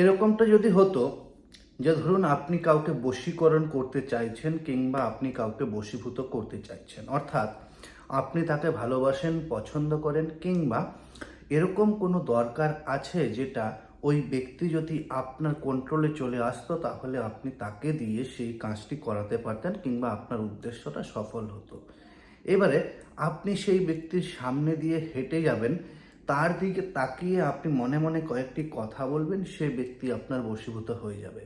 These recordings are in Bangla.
এরকমটা যদি হতো যে ধরুন আপনি কাউকে বশীকরণ করতে চাইছেন কিংবা আপনি কাউকে বশীভূত করতে চাইছেন, অর্থাৎ আপনি তাকে ভালোবাসেন, পছন্দ করেন কিংবা এরকম কোনো দরকার আছে যেটা ওই ব্যক্তি যদি আপনার কন্ট্রোলে চলে আসতো তাহলে আপনি তাকে দিয়ে সেই কাজটি করাতে পারতেন কিংবা আপনার উদ্দেশ্যটা সফল হতো। এবারে আপনি সেই ব্যক্তির সামনে দিয়ে হেঁটে যাবেন তার দিকে তাকিয়ে আপনি মনে মনে কয়েকটি কথা বলবেন, সে ব্যক্তি আপনার বশীভূত হয়ে যাবে।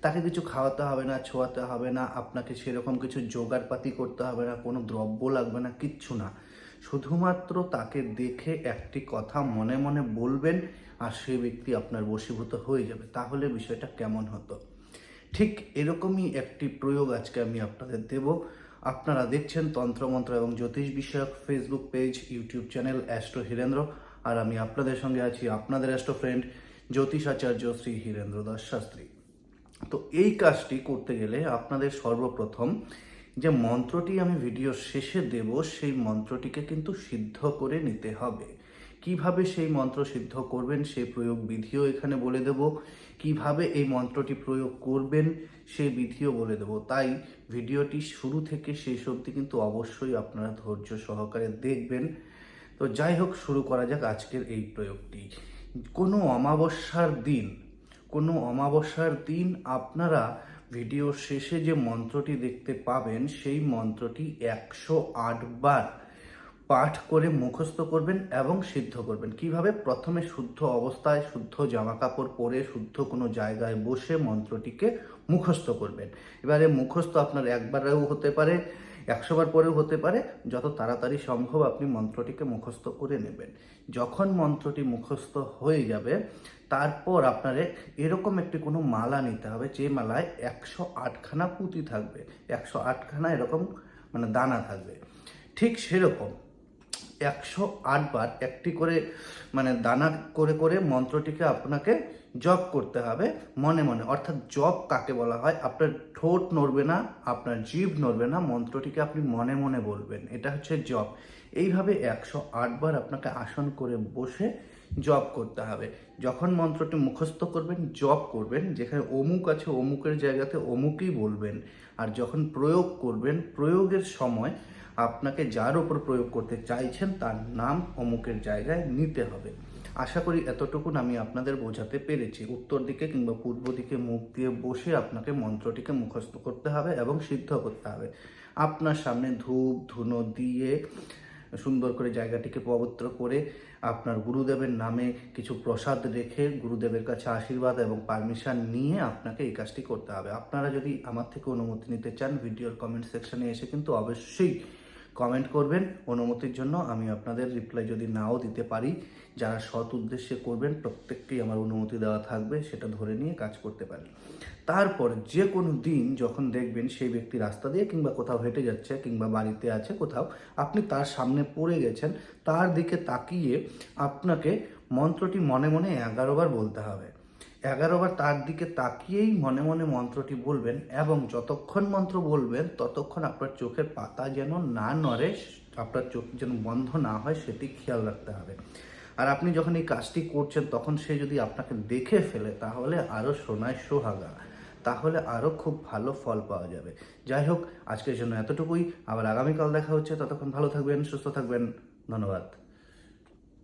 তাকে কিছু খাওয়াতে হবে না, ছোঁয়াতে হবে না, আপনাকে সেরকম কিছু জোগাড়পাতি করতে হবে না, কোনো দ্রব্য লাগবে না, কিচ্ছু না। শুধুমাত্র তাকে দেখে একটি কথা মনে মনে বলবেন আর সে ব্যক্তি আপনার বশীভূত হয়ে যাবে। তাহলে বিষয়টা কেমন হতো? ঠিক এরকমই একটি প্রয়োগ আজকে আমি আপনাদের দেব। আপনারা দেখছেন তন্ত্রমন্ত্র এবং জ্যোতিষ বিষয়ক Facebook page YouTube channel astro Hirendra আর আমি আপনাদের সঙ্গে আছি আপনাদের অ্যাস্ট্রো ফ্রেন্ড জ্যোতিষ আচার্য শ্রী হীরেন্দ্র দাস শাস্ত্রী। তো এই কাজটি করতে গেলে আপনাদের সর্বপ্রথম যে মন্ত্রটি আমি ভিডিও শেষে দেব, সেই মন্ত্রটিকে কিন্তু সিদ্ধ করে নিতে হবে। কীভাবে সেই মন্ত্র সিদ্ধ করবেন, সেই প্রয়োগ বিধিও এখানে বলে দেব। কীভাবে এই মন্ত্রটি প্রয়োগ করবেন, সেই বিধিও বলে দেব। তাই ভিডিওটি শুরু থেকে শেষ অবধি কিন্তু অবশ্যই আপনারা ধৈর্য সহকারে দেখবেন। তো যাই হোক, শুরু করা যাক আজকের এই প্রয়োগটি। কোনো অমাবস্যার দিন, কোনো অমাবস্যার দিন আপনারা ভিডিওর শেষে যে মন্ত্রটি দেখতে পাবেন, সেই মন্ত্রটি একশো বার পাঠ করে মুখস্থ করবেন এবং সিদ্ধ করবেন। কীভাবে? প্রথমে শুদ্ধ অবস্থায় শুদ্ধ জামা কাপড় পরে শুদ্ধ কোনো জায়গায় বসে মন্ত্রটিকে মুখস্থ করবেন। এবারে মুখস্থ আপনার একবারেও হতে পারে একশো বার পরেও হতে পারে, যত তাড়াতাড়ি সম্ভব আপনি মন্ত্রটিকে মুখস্থ করে নেবেন। যখন মন্ত্রটি মুখস্থ হয়ে যাবে, তারপর আপনারে এরকম একটি কোনো মালা নিতে হবে, যে মালায় একশো আটখানা পুঁতি থাকবে। একশো আটখানা এরকম মানে দানা থাকবে। ঠিক সেরকম একশো বার একটি করে মানে দানা করে করে মন্ত্রটিকে আপনাকে জপ করতে হবে মনে মনে। অর্থাৎ জপ কাকে বলা হয়? আপনার ঠোঁট নড়বে না, আপনার জীব নড়বে না, মন্ত্রটিকে আপনি মনে মনে বলবেন। এটা হচ্ছে জপ। এইভাবে একশো বার আপনাকে আসন করে বসে জপ করতে হবে। যখন মন্ত্রটি মুখস্থ করবেন জপ করবেন, যেখানে অমুক আছে অমুকের জায়গাতে অমুকই বলবেন। আর যখন প্রয়োগ করবেন, প্রয়োগের সময় আপনাকে যার উপর প্রয়োগ করতে চাইছেন, তার নাম অমুকের জায়গায় নিতে হবে। আশা করি এতটুকুন আমি আপনাদের বোঝাতে পেরেছি। উত্তর দিকে কিংবা পূর্ব দিকে মুখ দিয়ে বসে আপনাকে মন্ত্রটিকে মুখস্থ করতে হবে এবং সিদ্ধ করতে হবে। আপনার সামনে ধূপ, ধুনো দিয়ে সুন্দর করে জায়গাটিকে পবিত্র করে আপনার গুরুদেবের নামে কিছু প্রসাদ রেখে গুরুদেবের কাছে আশীর্বাদ এবং পারমিশন নিয়ে আপনাকে এই কাজটি করতে হবে। আপনারা যদি আমার থেকে অনুমতি নিতে চান, ভিডিওর কমেন্ট সেকশনে এসে কিন্তু অবশ্যই কমেন্ট করবেন। অনুমতির জন্য আমি আপনাদের রিপ্লাই যদি নাও দিতে পারি, যারা সৎ উদ্দেশ্যে করবেন, প্রত্যেককেই আমার অনুমতি দেওয়া থাকবে, সেটা ধরে নিয়ে কাজ করতে পারেন। তারপর যে কোনো দিন যখন দেখবেন সেই ব্যক্তি রাস্তা দিয়ে কিংবা কোথাও হেঁটে যাচ্ছে কিংবা বাড়িতে আছে কোথাও, আপনি তার সামনে পড়ে গেছেন, তার দিকে তাকিয়ে আপনাকে মন্ত্রটি মনে মনে এগারো বার বলতে হবে। এগারো বার তার দিকে তাকিয়েই মনে মনে মন্ত্রটি বলবেন এবং যতক্ষণ মন্ত্র বলবেন, ততক্ষণ আপনার চোখের পাতা যেন না নড়ে, আপনার চোখ যেন বন্ধ না হয়, সেটি খেয়াল রাখতে হবে। আর আপনি যখন এই কাজটি করছেন, তখন সে যদি আপনাকে দেখে ফেলে, তাহলে আরও সোনায় সোহাগা। তাহলে আরও খুব ভালো ফল পাওয়া যাবে। যাই হোক, আজকের জন্য এতটুকুই। আবার আগামীকাল দেখা হচ্ছে। ততক্ষণ ভালো থাকবেন, সুস্থ থাকবেন। ধন্যবাদ।